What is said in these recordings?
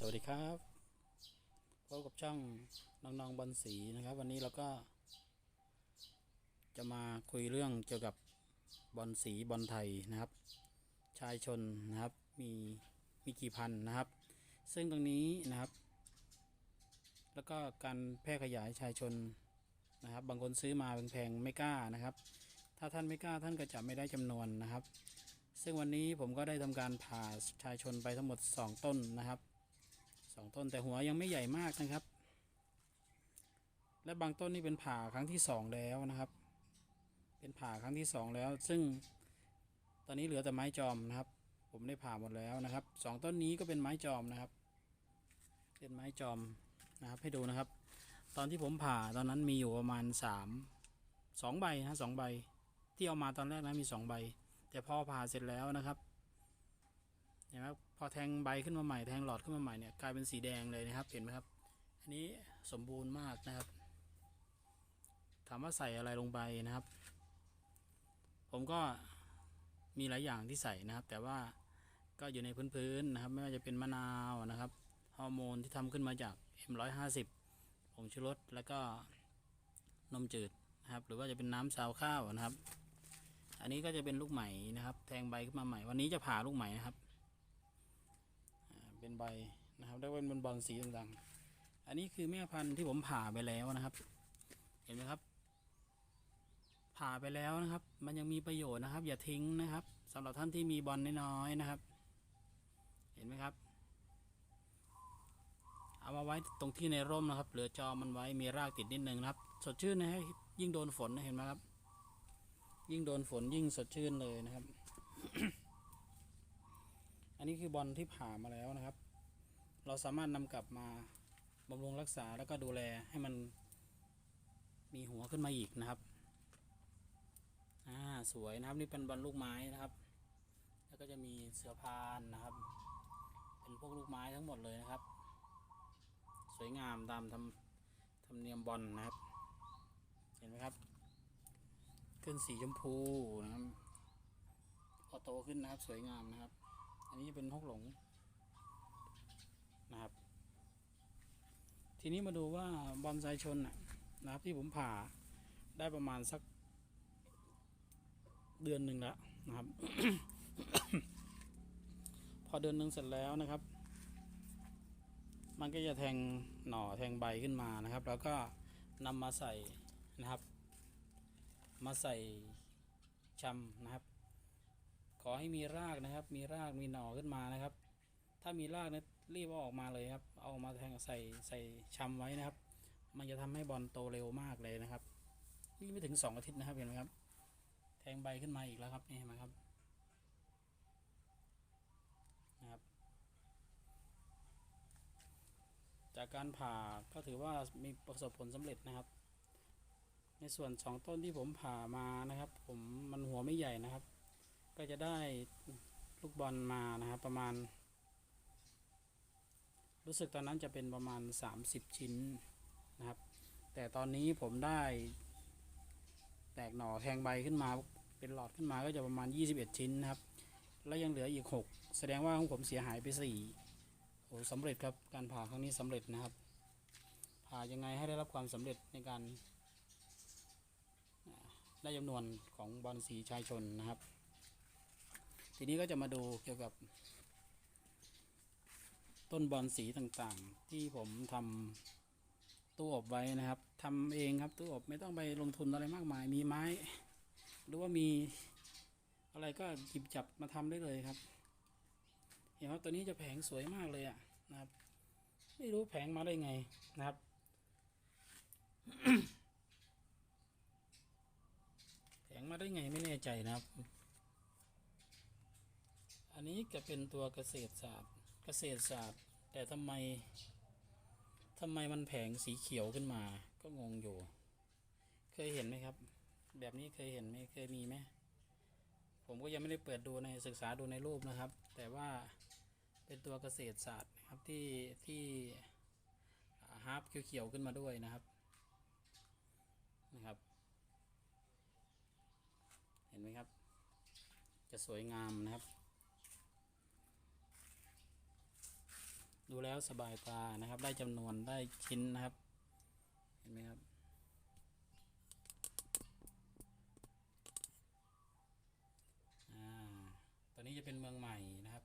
สวัสดีครับพบกับช่องน้องนองบอลสีนะครับ วันนี้เราก็ จะมาคุยเรื่องเกี่ยวกับบอลสีบอลไทยนะครับ ชายชนนะครับมีมีกี่พันนะครับ ซึ่งตรงนี้นะครับ แล้วก็การแพร่ขยายชายชนนะครับ บางคนซื้อมาแพงๆไม่กล้านะครับ ถ้าท่านไม่กล้าท่านก็จะไม่ได้จำนวนนะครับซึ่งวันนี้ผมก็ได้ทำการผ่าชายชนไปทั้งหมด 2 ต้นนะครับ องต้นแต่หัวยังไม่ใหญ่มากนะครับ และบางต้นนี่เป็นผ่าครั้งที่สองแล้วนะครับ เป็นผ่าครั้งที่สองแล้ว ซึ่งตอนนี้เหลือแต่ไม้จอมนะครับ ผมได้ผ่าหมดแล้วนะครับสองต้นนี้ก็เป็นไม้จอมนะครับ เป็นไม้จอมนะครับ ให้ดูนะครับ ตอนที่ผมผ่าตอนนั้นมีอยู่ประมาณสามสองใบนะสองใบ ที่เอามาตอนแรกนะมีสองใบ แต่พอผ่าเสร็จแล้วนะครับ เห็นไหมครับพอแทงใบขึ้นมาใหม่แทงหลอดขึ้นมาใหม่เนี่ยกลายเป็นสีแดงเลยนะครับเห็นไหมครับ อันนี้สมบูรณ์มากนะครับ ถามว่าใส่อะไรลงไปนะครับ ผมก็มีหลายอย่างที่ใส่นะครับ แต่ว่าก็อยู่ในพื้นๆนะครับ ไม่ว่าจะเป็นมะนาวนะครับฮอร์โมนที่ทำขึ้นมาจาก M150 ผงชูรสแล้วก็นมจืดนะครับ หรือว่าจะเป็นน้ำซาวข้าวนะครับ อันนี้ก็จะเป็นลูกไหมนะครับ แทงใบขึ้นมาใหม่ วันนี้จะผ่าลูกไหมนะครับ เป็นใบนะครับแล้วเป็นบอลบอลสีต่างๆ อันนี้คือแม่พันธุ์ที่ผมผ่าไปแล้วนะครับ เห็นไหมครับ ผ่าไปแล้วนะครับ มันยังมีประโยชน์นะครับ อย่าทิ้งนะครับสำหรับท่านที่มีบอลน้อยๆนะครับ เห็นไหมครับ เอามาไว้ตรงที่ในร่มนะครับ เหลือจอมันไว้มีรากติดนิดนึงนะครับ สดชื่นนะฮะยิ่งโดนฝนนะเห็นไหมครับ ยิ่งโดนฝนยิ่งสดชื่นเลยนะครับ อันนี้คือบอลที่ผ่ามาแล้วนะครับ เราสามารถนำกลับมาบำรุงรักษาแล้วก็ดูแลให้มันมีหัวขึ้นมาอีกนะครับ อ่า สวยนะครับ นี่เป็นบอลลูกไม้นะครับ แล้วก็จะมีเสือพานนะครับ เป็นพวกลูกไม้ทั้งหมดเลยนะครับ สวยงามตามทำธรรมเนียมบอลนะครับ เห็นไหมครับ ขึ้นสีชมพูนะครับ พอโตขึ้นนะครับ สวยงามนะครับ อันนี้เป็นฮกหลงนะครับ ทีนี้มาดูว่าบอลไซชนนะครับที่ผมผ่าได้ประมาณสักเดือนหนึ่งแล้วนะครับ พอเดือนหนึ่งเสร็จแล้วนะครับ มันก็จะแทงหน่อแทงใบขึ้นมานะครับ แล้วก็นำมาใส่นะครับ มาใส่ชำนะครับ อให้มีรากนะครับ มีรากมีหน่อขึ้นมานะครับ ถ้ามีรากเนี่ยรีบเอาออกมาเลยครับ เอามาแทงใส่ใส่ชำไว้นะครับ มันจะทำให้บอลโตเร็วมากเลยนะครับ นี่ไม่ถึงสองอาทิตย์นะครับเห็นไหมครับ แทงใบขึ้นมาอีกแล้วครับนี่เห็นไหมครับนะครับ จากการผ่าก็ถือว่ามีประสบผลสำเร็จนะครับ ในส่วนสองต้นที่ผมผ่ามานะครับ ผมมันหัวไม่ใหญ่นะครับ ก็จะได้ลูกบอลมานะครับประมาณ รู้สึกตอนนั้นจะเป็นประมาณ 30 ชิ้นนะครับ แต่ตอนนี้ผมได้แตกหน่อแทงใบขึ้นมาเป็นหลอดขึ้นมาก็จะประมาณ 21 ชิ้นนะครับ แล้วยังเหลืออีก 6 แสดงว่าของผมเสียหายไป 4 โอ้สำเร็จครับการผ่าครั้งนี้สำเร็จนะครับ ผ่ายังไงให้ได้รับความสำเร็จในการได้จำนวนของบอลสีชายชนนะครับ ทีนี้ก็จะมาดูเกี่ยวกับ ต้นบอลสีต่างๆ ที่ผมทำตู้อบไว้นะครับทำเองครับตู้อบไม่ต้องไปลงทุนอะไรมากมาย มีไม้ หรือว่ามีอะไรก็หยิบจับมาทำได้เลยครับ เห็นว่าตัวนี้จะแผงสวยมากเลยอะนะครับ ไม่รู้แผงมาได้ไงนะครับแผงมาได้ไงไม่แน่ใจนะครับ อันนี้จะเป็นตัวเกษตรศาสตร์เกษตรศาสตร์ แต่ทำไมทำไมมันแผงสีเขียวขึ้นมา ก็งงอยู่ เคยเห็นไหมครับ แบบนี้เคยเห็นไหมเคยมีไหมผมก็ยังไม่ได้เปิดดูในศึกษาดูในรูปนะครับ แต่ว่าเป็นตัวเกษตรศาสตร์นะครับที่ที่ฮาร์ปเขียวๆขึ้นมาด้วยนะครับนะครับ เห็นไหมครับ จะสวยงามนะครับ ดูแล้วสบายตานะครับ ได้จำนวนได้ชิ้นนะครับ เห็นไหมครับ อ่าตัวนี้จะเป็นเมืองใหม่นะครับ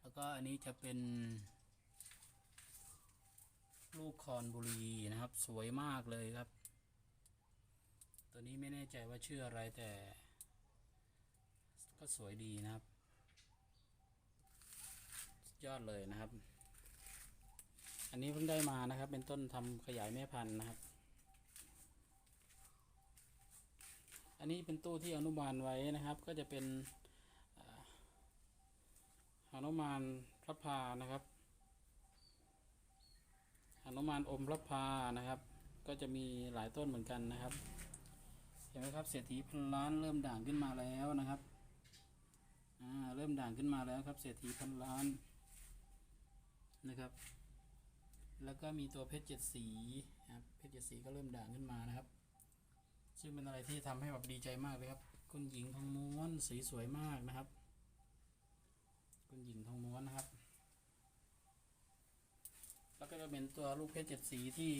แล้วก็อันนี้จะเป็นลูกคอนบุรีนะครับ สวยมากเลยครับ ตัวนี้ไม่แน่ใจว่าชื่ออะไรแต่ก็สวยดีนะครับ ยอดเลยนะครับ อันนี้เพิ่งได้มานะครับ เป็นต้นทำขยายแม่พันธุ์นะครับ อันนี้เป็นตู้ที่อนุบาลไว้นะครับ ก็จะเป็นอ่าหนุมานพระพานะครับหนุมานอมพระพานะครับ ก็จะมีหลายต้นเหมือนกันนะครับ เห็นไหมครับเศรษฐีพันล้านเริ่มด่างขึ้นมาแล้วนะครับอ่าเริ่มด่างขึ้นมาแล้วครับเศรษฐีพันล้าน นะครับ แล้วก็มีตัวเพชรเจ็ดสีนะครับ เพชรเจ็ดสีก็เริ่มด่างขึ้นมานะครับ ซึ่งเป็นอะไรที่ทำให้แบบดีใจมากเลยครับ คุณหญิงทองม้วนสีสวยมากนะครับ คุณหญิงทองม้วนนะครับ แล้วก็จะเป็นตัวลูกเพชรเจ็ดสีที่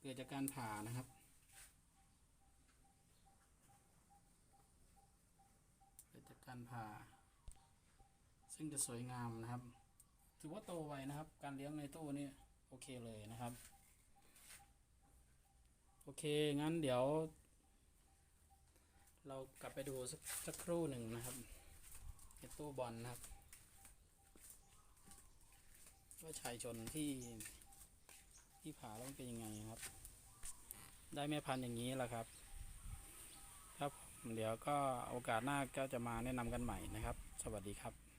เกิดจากการผ่านะครับเกิดจากการผ่า ซึ่งจะสวยงามนะครับ ถือว่าโตไวนะครับ การเลี้ยงในตู้นี่โอเคเลยนะครับ โอเคงั้นเดี๋ยว เรากลับไปดูสักสักครู่หนึ่งนะครับในตู้บอลนะครับว่าชายชนที่ที่ผ่าแล้วมันเป็นยังไงครับ ได้แม่พันธุ์อย่างนี้แหละครับ ครับ เดี๋ยวก็โอกาสหน้าก็จะมาแนะนำกันใหม่นะครับ สวัสดีครับ